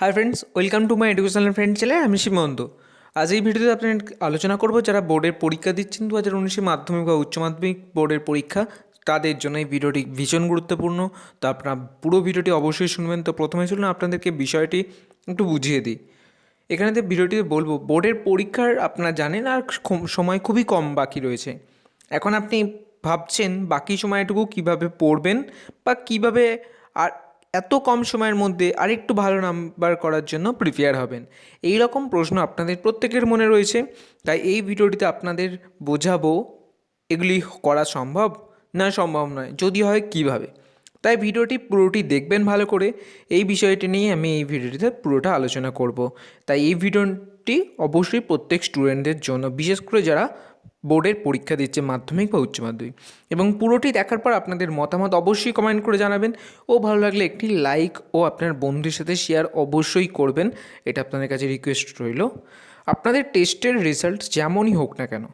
Hi friends welcome to my educational friend channel আমি সীমন্ত আজ এই ভিডিওতে আপনার আলোচনা করব যারা বোর্ডের পরীক্ষা দিচ্ছেন দু হাজার উনিশে মাধ্যমিক বা উচ্চ মাধ্যমিক বোর্ডের পরীক্ষা, তাদের জন্য এই ভিডিওটি ভীষণ গুরুত্বপূর্ণ। তো আপনারা পুরো ভিডিওটি অবশ্যই শুনবেন। তো প্রথমে শুনুন আপনাদেরকে বিষয়টি একটু বুঝিয়ে দিই। এখানে তো ভিডিওটিতে বলব, বোর্ডের পরীক্ষার আপনারা জানেন আর সময় খুবই কম বাকি রয়েছে। এখন আপনি ভাবছেন বাকি সময়টুকু কীভাবে পড়বেন বা কীভাবে আর এত কম সময়ের মধ্যে আরেকটু ভালো নাম্বার করার জন্য প্রিপেয়ার হবেন। এই রকম প্রশ্ন আপনাদের প্রত্যেকের মনে রয়েছে, তাই এই ভিডিওটিতে আপনাদের বোঝাবো, এগুলি করা সম্ভব? না, সম্ভব নয়। যদি হয়, কীভাবে? তাই ভিডিওটি পুরোটি দেখবেন ভালো করে। এই বিষয়টি নিয়ে আমি এই ভিডিওটিতে পুরোটা আলোচনা করব। তাই এই ভিডিওটি অবশ্যই প্রত্যেক স্টুডেন্টদের জন্য, বিশেষ করে যারা বোর্ডের পরীক্ষা দিচ্ছে মাধ্যমিক বা উচ্চ মাধ্যমিক। এবং পুরোটি দেখার পর আপনাদের মতামত অবশ্যই কমেন্ট করে জানাবেন। ও ভালো লাগলে একটি লাইক ও আপনার বন্ধুর সাথে শেয়ার অবশ্যই করবেন। এটা আপনাদের কাছে রিকোয়েস্ট রইল। আপনাদের টেস্টের রেজাল্ট যেমনই হোক না কেন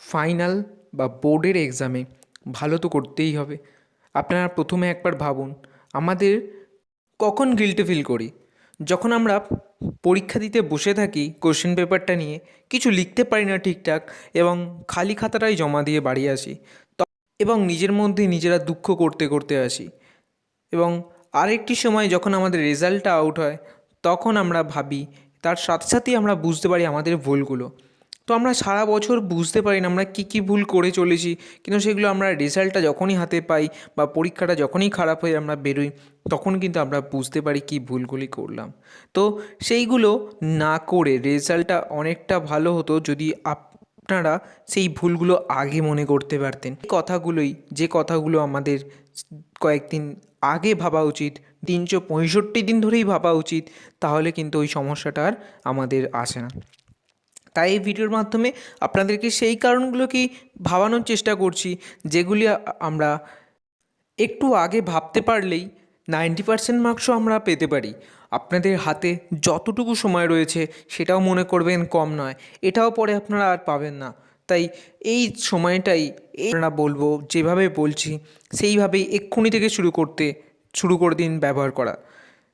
ফাইনাল বা বোর্ডের এক্সামে ভালো তো করতেই হবে। আপনারা প্রথমে একবার ভাবুন, আমাদের কখন গিল্টে ফিল করি? যখন আমরা পরীক্ষা দিতে বসে থাকি কোশ্চেন পেপারটা নিয়ে। কিছু লিখতে পারি না ঠিকঠাক এবং খালি খাতাটাই জমা দিয়ে বাড়ি আসি। এবং নিজের মধ্যে নিজেরা দুঃখ করতে করতে আসি। এবং আরেকটি সময় যখন আমাদের রেজাল্টটা আউট হয়, তখন আমরা ভাবি, তার সাথে সাথেই আমরা বুঝতে পারি আমাদের ভুলগুলো। তো আমরা সারা বছর বুঝতে পারি না আমরা কী কী ভুল করে চলেছি। কিন্তু সেগুলো আমরা রেজাল্টটা যখনই হাতে পাই বা পরীক্ষাটা যখনই খারাপ হয়ে আমরা বেরোই, তখন কিন্তু আমরা বুঝতে পারি কী ভুলগুলি করলাম। তো সেইগুলো না করে রেজাল্টটা অনেকটা ভালো হতো যদি আপ আপনারা সেই ভুলগুলো আগে মনে করতে পারতেন। এই কথাগুলোই, যে কথাগুলো আমাদের কয়েকদিন আগে ভাবা উচিত, তিনশো পঁয়ষট্টি দিন ধরেই ভাবা উচিত, তাহলে কিন্তু ওই সমস্যাটা আর আমাদের আসে না। তাই এই ভিডিওর মাধ্যমে আপনাদেরকে সেই কারণগুলোকেই ভাবানোর চেষ্টা করছি, যেগুলি আমরা একটু আগে ভাবতে পারলেই নাইনটি পার্সেন্ট মার্কসও আমরা পেতে পারি। আপনাদের হাতে যতটুকু সময় রয়েছে সেটাও মনে করবেন কম নয়, এটাও পরে আপনারা আর পাবেন না। তাই এই সময়টাই আমরা বলব, যেভাবে বলছি, সেইভাবেই এক্ষুনি থেকে শুরু করতে, শুরু করে দিন ব্যবহার করা।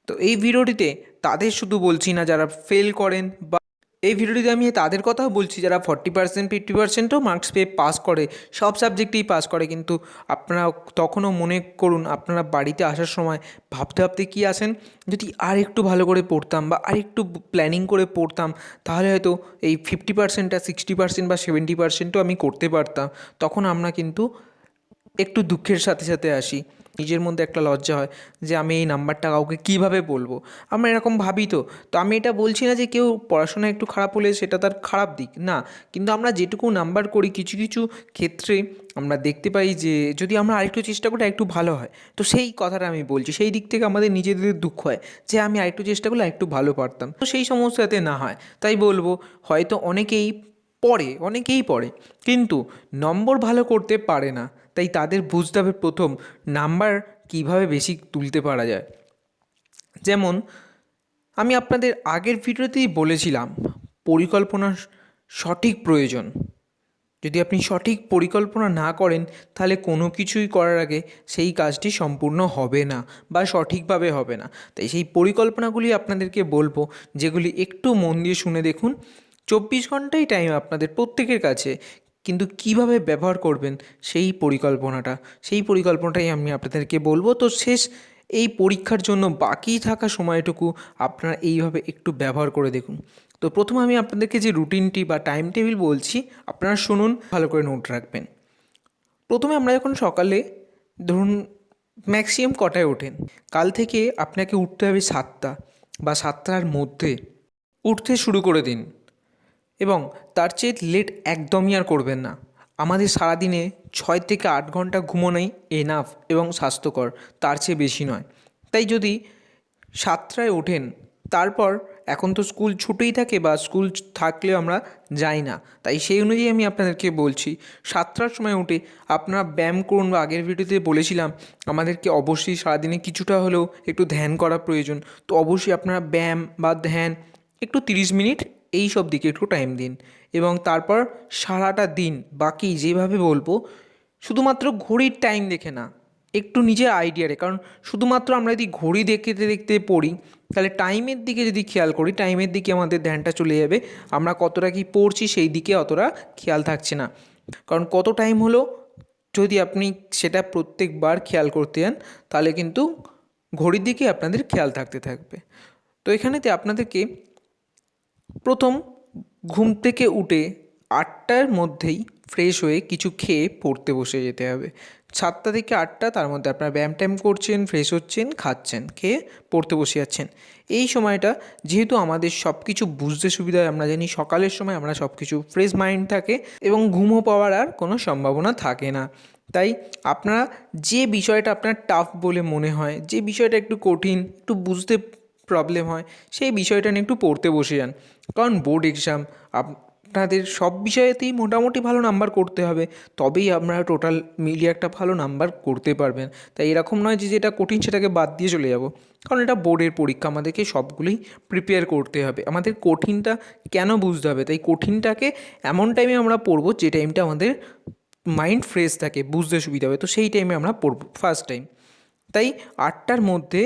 তো এই ভিডিওটিতে তাদের শুধু বলছি না, যারা ফেল করেন বা এই ভিডিওটিতে আমি তাদের কথাও বলছি, যারা ফর্টি পার্সেন্ট ফিফটি পার্সেন্টও মার্কস পেয়ে পাস করে, সব সাবজেক্টেই পাস করে, কিন্তু আপনারা তখনও মনে করুন, আপনারা বাড়িতে আসার সময় ভাবতে ভাবতে কী আসেন যদি আর একটু ভালো করে পড়তাম বা আর একটু প্ল্যানিং করে পড়তাম, তাহলে হয়তো এই ফিফটি পার্সেন্টটা সিক্সটি পার্সেন্ট বা সেভেন্টি পার্সেন্টও আমি করতে পারতাম। তখন আমরা কিন্তু একটু দুঃখের সাথে সাথে আসি। নিজের মধ্যে একটা লজ্জা হয় যে আমি এই নাম্বারটা কাউকে কীভাবে বলব? আমরা এরকম ভাবি তো। তো আমি এটা বলছি না যে কেউ পড়াশোনা একটু খারাপ হলে সেটা তার খারাপ দিক, না। কিন্তু আমরা যেটুকু নাম্বার করি কিছু কিছু ক্ষেত্রে আমরা দেখতে পাই যে যদি আমরা আরেকটু চেষ্টা করি একটু ভালো হয়। তো সেই কথাটা আমি বলছি। সেই দিক থেকে আমাদের নিজেদের দুঃখ হয় যে আমি আরেকটু চেষ্টা করলে একটু ভালো পারতাম। তো সেই সমস্ত যাতে না হয়। তাই বলব, হয়তো অনেকেই পড়ে অনেকেই পড়ে। কিন্তু নম্বর ভালো করতে পারে না। তাই তাদের বুঝতে হবে প্রথম নাম্বার কীভাবে বেশি তুলতে পারা যায়। যেমন, আমি আপনাদের আগের ভিডিওতেই বলেছিলাম পরিকল্পনার সঠিক প্রয়োজন। যদি আপনি সঠিক পরিকল্পনা না করেন, তাহলে কোনো কিছুই করার আগে সেই কাজটি সম্পূর্ণ হবে না বা সঠিকভাবে হবে না। তাই সেই পরিকল্পনাগুলি আপনাদেরকে বলব, যেগুলি একটু মন দিয়ে শুনে দেখুন। চব্বিশ ঘন্টাই টাইম আপনাদের প্রত্যেকের কাছে কিন্তু কীভাবে ব্যবহার করবেন সেই পরিকল্পনাটা? সেই পরিকল্পনাটাই আমি আপনাদেরকে বলব। তো শেষ, এই পরীক্ষার জন্য বাকি থাকা সময়টুকু আপনারা এইভাবে একটু ব্যবহার করে দেখুন। তো প্রথমে আমি আপনাদেরকে যে রুটিনটি বা টাইম টেবিল বলছি, আপনারা শুনুন, ভালো করে নোট রাখবেন। প্রথমে আমরা যখন সকালে ধরুন ম্যাক্সিমাম কটায় ওঠেন? কাল থেকে আপনাকে উঠতে হবে সাতটা বা সাতটার মধ্যে। উঠতে শুরু করে দিন। এবং তার চেয়ে লেট একদমই আর করবেন না। আমাদের সারাদিনে ছয় থেকে আট ঘণ্টা ঘুমোনোই এনাফ এবং স্বাস্থ্যকর, তার চেয়ে বেশি নয়। তাই যদি সাতটায় ওঠেন, তারপর এখন তো স্কুল ছুটেই থাকে বা স্কুল থাকলেও আমরা যাই না। তাই সেই অনুযায়ী আমি আপনাদেরকে বলছি, সাতটার সময় উঠে আপনারা ব্যায়াম করুন বা আগের ভিডিওতে বলেছিলাম, আমাদেরকে অবশ্যই সারাদিনে কিছুটা হলেও একটু ধ্যান করা প্রয়োজন। তো অবশ্যই আপনারা ব্যায়াম বা ধ্যান একটু তিরিশ মিনিট এই সব দিকে একটু টাইম দিন। এবং তারপর সারাটা দিন বাকি যেভাবে বলব, শুধুমাত্র ঘড়ির টাইম দেখে না, একটু নিজের আইডিয়ারে কারণ শুধুমাত্র আমরা যদি ঘড়ি দেখতে দেখতে পড়ি, তাহলে টাইমের দিকে যদি খেয়াল করি টাইমের দিকে আমাদের ধ্যানটা চলে যাবে। আমরা কতটা কি পড়ছি সেই দিকে অতটা খেয়াল থাকছে না। কারণ কত টাইম হলো, যদি আপনি সেটা প্রত্যেকবার খেয়াল করতে যান, তাহলে কিন্তু ঘড়ির দিকে আপনাদের খেয়াল থাকতে থাকবে। তো এখানেতে আপনাদেরকে প্রথম, ঘুম থেকে উঠে আটটার মধ্যেই ফ্রেশ হয়ে কিছু খেয়ে পড়তে বসে যেতে হবে। সাতটা থেকে আটটা, তার মধ্যে আপনারা ব্যায়াম ট্যায়াম করছেন ফ্রেশ হচ্ছেন, খাচ্ছেন, খেয়ে পড়তে বসে যাচ্ছেন। এই সময়টা যেহেতু আমাদের সব কিছু বুঝতে সুবিধা হয়, আমরা জানি সকালের সময় আমরা সব কিছু ফ্রেশ মাইন্ড থাকে এবং ঘুমও পাওয়ার আর কোনো সম্ভাবনা থাকে না। তাই আপনারা যে বিষয়টা আপনার টাফ বলে মনে হয়, যে বিষয়টা একটু কঠিন, একটু বুঝতে প্রবলেম হয়, সেই বিষয়টা নিয়ে একটু পড়তে বসে যান। কারণ বোর্ড এক্সাম আপনাদের সব বিষয়েতেই মোটামুটি ভালো নাম্বার করতে হবে, তবেই আপনারা টোটাল মিলিয়ে একটা ভালো নাম্বার করতে পারবেন। তাই এরকম নয় যে যেটা কঠিন সেটাকে বাদ দিয়ে চলে যাব। কারণ এটা বোর্ডের পরীক্ষা, আমাদেরকে সবগুলোই প্রিপেয়ার করতে হবে। আমাদের কঠিনটা কেন বুঝতে হবে? তাই কঠিনটাকে এমন টাইমে আমরা পড়ব যে টাইমটা আমাদের মাইন্ড ফ্রেশ থাকে, বুঝতে সুবিধা হবে। তো সেই টাইমে আমরা পড়ব ফার্স্ট টাইম তাই আটটার মধ্যে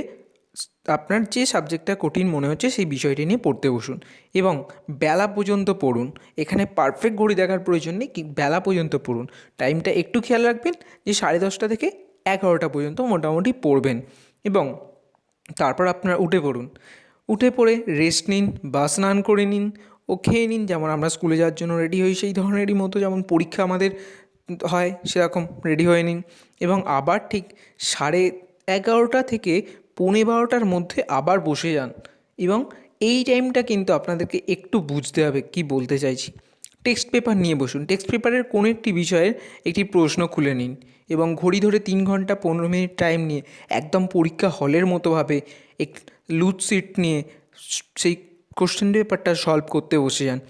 আপনার যে সাবজেক্টটা কঠিন মনে হচ্ছে সেই বিষয়টি নিয়ে পড়তে বসুন এবং বেলা পর্যন্ত পড়ুন। এখানে পারফেক্ট ঘড়ি দেখার প্রয়োজন নেই বেলা পর্যন্ত পড়ুন। টাইমটা একটু খেয়াল রাখবেন যে সাড়ে দশটা থেকে এগারোটা পর্যন্ত মোটামুটি পড়বেন এবং তারপর আপনারা উঠে পড়ুন। উঠে পড়ে রেস্ট নিন বা স্নান করে নিন, ও খেয়ে নিন। যেমন আমরা স্কুলে যাওয়ার জন্য রেডি হই, সেই ধরনেরই মতো যেমন পরীক্ষা আমাদের হয়, সেরকম রেডি হয়ে নিন এবং আবার ঠিক সাড়ে এগারোটা থেকে পৌনে বারোটার মধ্যে আবার বসে যান এবং এই টাইমটা কিন্তু আপনাদেরকে একটু বুঝতে হবে কি বলতে চাইছি। টেক্সট পেপার নিয়ে বসুন। টেক্সট পেপারের কোনো একটি বিষয়ের একটি প্রশ্ন খুলে নিন এবং ঘড়ি ধরে তিন ঘণ্টা পনেরো মিনিট টাইম নিয়ে একদম পরীক্ষা হলের মতোভাবে এক লুজ সিট নিয়ে সেই কোশ্চেন পেপারটা সলভ করতে বসে যান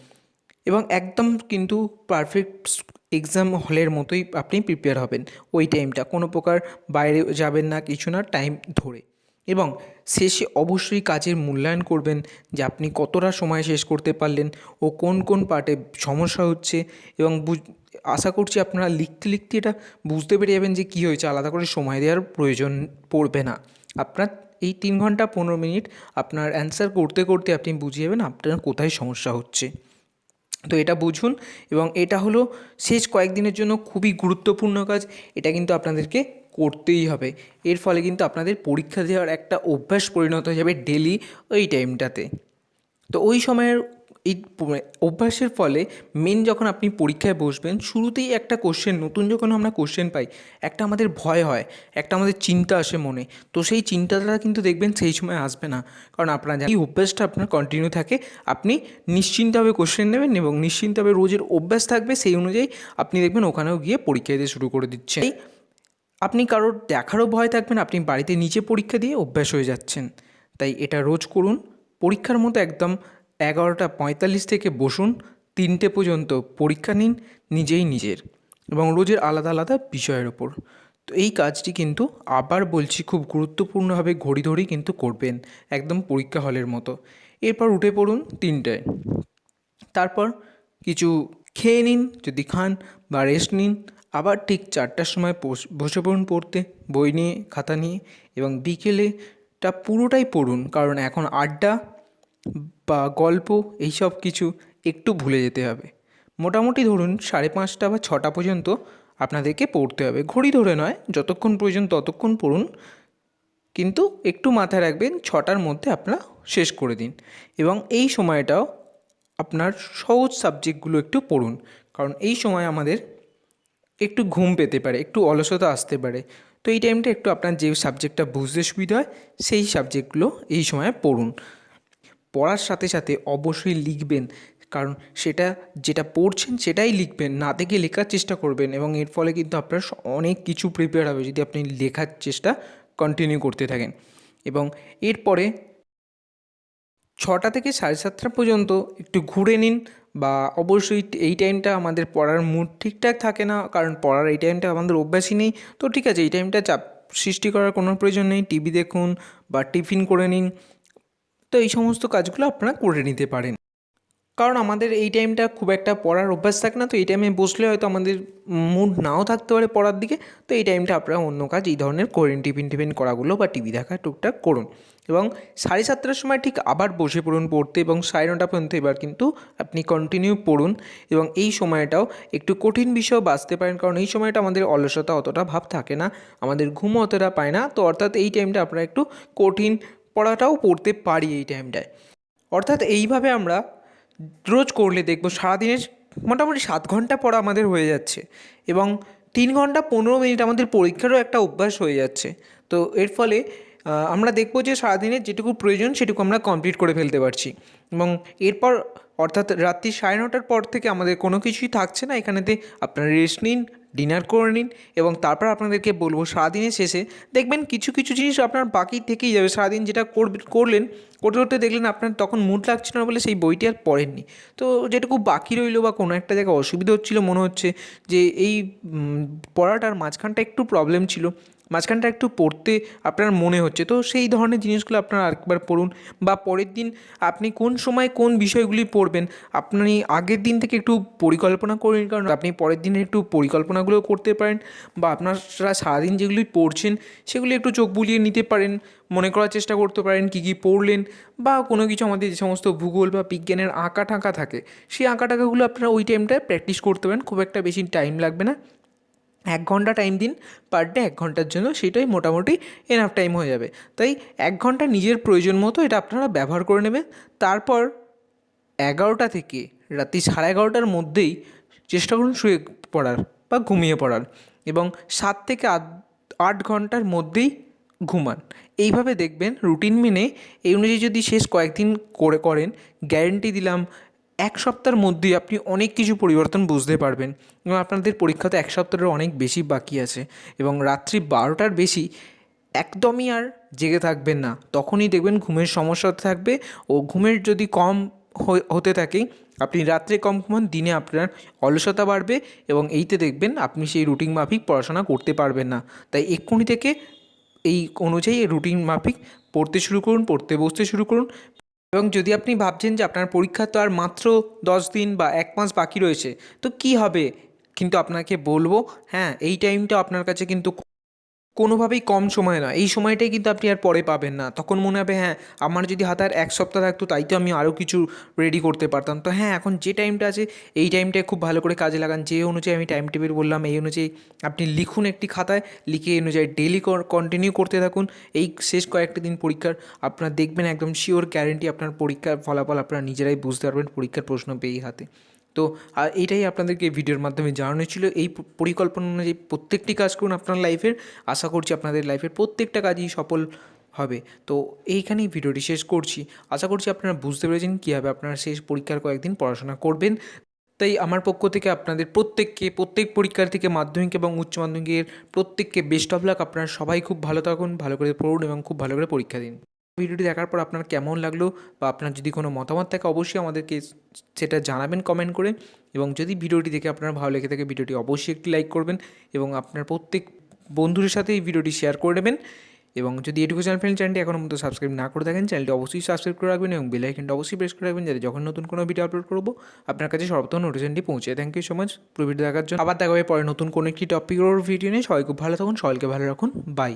এবং একদম কিন্তু পারফেক্ট এক্সাম হলের মতোই আপনি প্রিপেয়ার হবেন। ওই টাইমটা কোনো প্রকার বাইরে যাবেন না, কিছু না টাইম ধরে। এবং শেষে অবশ্যই কাজের মূল্যায়ন করবেন যে আপনি কতটা সময় শেষ করতে পারলেন ও কোন কোন পার্টে সমস্যা হচ্ছে এবং আশা করছি আপনারা লিখতে লিখতে এটা বুঝতে পেরে যাবেন যে কী হয়েছে। আলাদা করে সময় দেওয়ার প্রয়োজন পড়বে না। আপনার এই তিন ঘণ্টা পনেরো মিনিট আপনার অ্যান্সার করতে করতে আপনি বুঝে যাবেন আপনার কোথায় সমস্যা হচ্ছে। তো এটা বুঝুন এবং এটা হলো শেষ কয়েকদিনের জন্য খুবই গুরুত্বপূর্ণ কাজ। এটা কিন্তু আপনাদেরকে করতেই হবে। এর ফলে কিন্তু আপনাদের পরীক্ষা দেওয়ার একটা অভ্যাস পরিণত হয়ে যাবে ডেলি ওই টাইমটাতে তো ওই সময়ের এই অভ্যাসের ফলে মেন যখন আপনি পরীক্ষায় বসবেন, শুরুতেই একটা কোশ্চেন নতুন যখন আমরা কোশ্চেন পাই, একটা আমাদের ভয় হয়, একটা আমাদের চিন্তা আসে মনে। তো সেই চিন্তাটা কিন্তু দেখবেন সেই সময় আসবে না। কারণ আপনার এই অভ্যাসটা আপনার কন্টিনিউ থাকে, আপনি নিশ্চিন্তভাবে কোশ্চেন নেবেন এবং নিশ্চিন্তভাবে রোজের অভ্যাস থাকবে, সেই অনুযায়ী আপনি দেখবেন ওখানেও গিয়ে পরীক্ষা দিতে শুরু করে দিচ্ছেন। আপনি কারোর দেখারও ভয় থাকবেন, আপনি বাড়িতে নিচে পরীক্ষা দিয়ে অভ্যাস হয়ে যাচ্ছেন। তাই এটা রোজ করুন। পরীক্ষার মতো একদম এগারোটা পঁয়তাল্লিশ থেকে বসুন, তিনটে পর্যন্ত পরীক্ষা নিন, নিজেই নিজের এবং রোজের আলাদা আলাদা বিষয়ের ওপর। তো এই কাজটি কিন্তু আবার বলছি খুব গুরুত্বপূর্ণভাবে ঘড়ি ধরেই কিন্তু করবেন, একদম পরীক্ষা হলের মতো। এরপর উঠে পড়ুন তিনটায়। তারপর কিছু খেয়ে নিন, যদি খান বা রেস্ট নিন আবার ঠিক চারটার সময় বস- পড়ুন পড়তে, বই নিয়ে, খাতা নিয়ে এবং বিকেলেটা পুরোটাই পড়ুন কারণ এখন আড্ডা বা গল্প এইসব কিছু একটু ভুলে যেতে হবে। মোটামুটি ধরুন সাড়ে পাঁচটা বা ছটা পর্যন্ত আপনাদেরকে পড়তে হবে। ঘড়ি ধরে নয়, যতক্ষণ প্রয়োজন ততক্ষণ পড়ুন। কিন্তু একটু মাথায় রাখবেন ছটার মধ্যে আপনারা শেষ করে দিন এবং এই সময়টাও আপনার সহজ সাবজেক্টগুলো একটু পড়ুন। কারণ এই সময় আমাদের একটু ঘুম পেতে পারে, একটু অলসতা আসতে পারে। তো এই টাইমটা একটু আপনার যে সাবজেক্টটা বুঝতে সুবিধা হয়, সেই সাবজেক্টগুলো এই সময় পড়ুন। পড়ার সাথে সাথে অবশ্যই লিখবেন, কারণ সেটা যেটা পড়ছেন সেটাই লিখবেন, না দেখে লেখার চেষ্টা করবেন এবং এর ফলে কিন্তু আপনার অনেক কিছু প্রিপেয়ার হবে যদি আপনি লেখার চেষ্টা কন্টিনিউ করতে থাকেন। এবং এরপরে ছটা থেকে সাড়ে সাতটা পর্যন্ত একটু ঘুরে নিন বা অবশ্যই এই টাইমটা আমাদের পড়ার মুড ঠিকঠাক থাকে না, কারণ পড়ার এই টাইমটা আমাদের অভ্যাসই নেই। তো ঠিক আছে, এই টাইমটা চাপ সৃষ্টি করার কোনো প্রয়োজন নেই। টিভি দেখুন বা টিফিন করে নিন। তো এই সমস্ত কাজগুলো আপনারা করে নিতে পারেন। কারণ আমাদের এই টাইমটা খুব একটা পড়ার অভ্যাস থাকে না, তো এই টাইমে বসলে হয়তো আমাদের মুড নাও থাকতে পারে পড়ার দিকে। তো এই টাইমটা আপনারা অন্য কাজ, এই ধরনের করেন টিফিন টিফিন করাগুলো বা টিভি দেখা টুকটাক করুন। এবং সাড়ে সাতটার সময় ঠিক আবার বসে পড়ুন পড়তে এবং সাড়ে নটা পর্যন্ত এবার কিন্তু আপনি কন্টিনিউ পড়ুন এবং এই সময়টাও একটু কঠিন বিষয় বাঁচতে পারেন কারণ এই সময়টা আমাদের অলসতা অতটা ভাব থাকে না, আমাদের ঘুম অতটা পায় না। তো অর্থাৎ এই টাইমটা আপনারা একটু কঠিন পড়াটাও পড়তে পারি এই টাইমটায় অর্থাৎ এইভাবে আমরা রোজ করলে দেখব সারাদিনের মোটামুটি সাত ঘণ্টা পড়া আমাদের হয়ে যাচ্ছে এবং তিন ঘণ্টা পনেরো মিনিট আমাদের পরীক্ষারও একটা অভ্যাস হয়ে যাচ্ছে। তো এর ফলে আমরা দেখব যে সারাদিনের যেটুকু প্রয়োজন সেটুকু আমরা কমপ্লিট করে ফেলতে পারছি। এবং এরপর অর্থাৎ রাত্রি সাড়ে নটার পর থেকে আমাদের কোনো কিছুই থাকছে না। এখানেতে আপনারা রেস্ট নিন ডিনার করে নিন এবং তারপর আপনাদেরকে বলব সারাদিনের শেষে দেখবেন কিছু কিছু জিনিস আপনার বাকি থেকেই যাবে। সারাদিন যেটা করলেন, করতে করতে দেখলেন আপনার তখন মুড লাগছিল না বলে সেই বইটি আর পড়েননি। তো যেটুকু বাকি রইল বা কোনো একটা জায়গায় অসুবিধা হচ্ছিল, মনে হচ্ছে যে এই পড়াটার মাঝখানটা একটু প্রবলেম ছিল। মাঝখানটা একটু পড়তে আপনার মনে হচ্ছে। তো সেই ধরনের জিনিসগুলো আপনারা আরেকবার পড়ুন বা পরের দিন আপনি কোন সময় কোন বিষয়গুলি পড়বেন আপনি আগের দিন থেকে একটু পরিকল্পনা করুন কারণ আপনি পরের দিনে একটু পরিকল্পনাগুলো করতে পারেন বা আপনারা সারাদিন যেগুলি পড়ছেন সেগুলি একটু চোখ বুলিয়ে নিতে পারেন, মনে করার চেষ্টা করতে পারেন কী কী পড়লেন বা কোনো কিছু আমাদের যে সমস্ত ভূগোল বা বিজ্ঞানের আঁকা টাঁকা থাকে, সেই আঁকা টাঁকাগুলো আপনারা ওই টাইমটায় প্র্যাকটিস করতে পারেন। খুব একটা বেশি টাইম লাগবে না। এক ঘণ্টা টাইম দিন পার ডে এক ঘণ্টার জন্য সেটাই মোটামুটি এনাফ টাইম হয়ে যাবে। তাই এক ঘণ্টা নিজের প্রয়োজন মতো এটা আপনারা ব্যবহার করে নেবেন। তারপর এগারোটা থেকে রাত্রি সাড়ে এগারোটার মধ্যেই চেষ্টা করুন শুয়ে পড়ার বা ঘুমিয়ে পড়ার এবং সাত থেকে আট আট ঘণ্টার মধ্যেই ঘুমান। এইভাবে দেখবেন রুটিন মেনে এই অনুযায়ী যদি শেষ কয়েকদিন করে করেন গ্যারেন্টি দিলাম এক সপ্তাহের মধ্যেই আপনি অনেক কিছু পরিবর্তন বুঝতে পারবেন এবং আপনাদের পরীক্ষা তো এক সপ্তাহের অনেক বেশি বাকি আছে এবং রাত্রি বারোটার বেশি একদমই আর জেগে থাকবেন না। তখনই দেখবেন ঘুমের সমস্যা থাকবে ও ঘুমের যদি কম হতে থাকে, আপনি রাত্রে কম ঘুমান, দিনে আপনার অলসতা বাড়বে এবং এইতে দেখবেন আপনি সেই রুটিন মাফিক পড়াশোনা করতে পারবেন না। তাই এক্ষুনি থেকে এই অনুযায়ী রুটিন মাফিক পড়তে শুরু করুন, পড়তে বসতে শুরু করুন এবং যদি আপনি ভাবছেন যে আপনার পরীক্ষা তো আর মাত্র দশ দিন বা এক মাস বাকি রয়েছে, তো কি হবে? কিন্তু আপনাকে বলব হ্যাঁ এই টাইমটা আপনার কাছে কিন্তু কোনোভাবেই কম সময় নয়। এই সময়টাই কিন্তু আপনি আর পরে পাবেন না। তখন মনে হবে হ্যাঁ আমার যদি হাতে আর এক সপ্তাহ থাকতো তাই তো আমি আরও কিছু রেডি করতে পারতাম। তো হ্যাঁ এখন যে টাইমটা আছে, এই টাইমটায় খুব ভালো করে কাজে লাগান। যে অনুযায়ী আমি টাইম টেবিল বললাম, এই অনুযায়ী আপনি লিখুন একটি খাতায়, লিখে এই অনুযায়ী ডেলি কন্টিনিউ করতে থাকুন। এই শেষ কয়েকটা দিন পরীক্ষার আপনার দেখবেন, একদম শিওর গ্যারেন্টি আপনার পরীক্ষার ফলাফল আপনারা নিজেরাই বুঝতে পারবেন, পরীক্ষার প্রশ্ন পেয়েই হাতে। তো এইটাই আপনাদেরকে ভিডিওর মাধ্যমে জানানো ছিল। এই পরিকল্পনা অনুযায়ী প্রত্যেকটি কাজ করুন আপনার লাইফের। আশা করছি আপনাদের লাইফের প্রত্যেকটা কাজই সফল হবে। তো, এইখানেই ভিডিওটি শেষ করছি। আশা করছি আপনারা বুঝতে পেরেছেন কীভাবে আপনারা শেষ পরীক্ষার কয়েকদিন পড়াশোনা করবেন। তাই আমার পক্ষ থেকে আপনাদের প্রত্যেককে, প্রত্যেক পরীক্ষার্থীকে মাধ্যমিক এবং উচ্চ মাধ্যমিকের প্রত্যেককে বেস্ট অফ লাক। আপনারা সবাই খুব ভালো থাকুন, ভালো করে পড়ুন এবং খুব ভালো করে পরীক্ষা দিন। ভিডিওটি দেখার পর আপনার কেমন লাগল বা আপনার যদি কোনো মতামত থাকে, অবশ্যই আমাদেরকে সেটা জানাবেন কমেন্ট করে। এবং যদি ভিডিওটি দেখে আপনার ভালো লেগে থাকে, ভিডিওটি অবশ্যই একটি লাইক করবেন এবং আপনার প্রত্যেক বন্ধুদের সাথে এই ভিডিওটি শেয়ার করে দেবেন এবং যদি এডুকেশন ফ্রেন্ড চ্যানেলটি এখনও মতো সাবস্ক্রাইব না করে থাকেন চ্যানেলটি অবশ্যই সাবস্ক্রাইব করে রাখবেন এবং বেল অবশ্যই প্রেস করে রাখবেন যাতে যখন নতুন কোনো ভিডিও আপলোড করব, আপনার কাছে সর্বপ্রথম নোটিফিকেশনটি পৌঁছে থ্যাংক ইউ সো মাচ পুরো ভিডিও দেখার জন্য। আবার দেখা হবে পরে নতুন কোনো একটি টপিকের ভিডিও নিয়ে। সবাই খুব ভালো থাকুন, সবাইকে ভালো রাখুন। বাই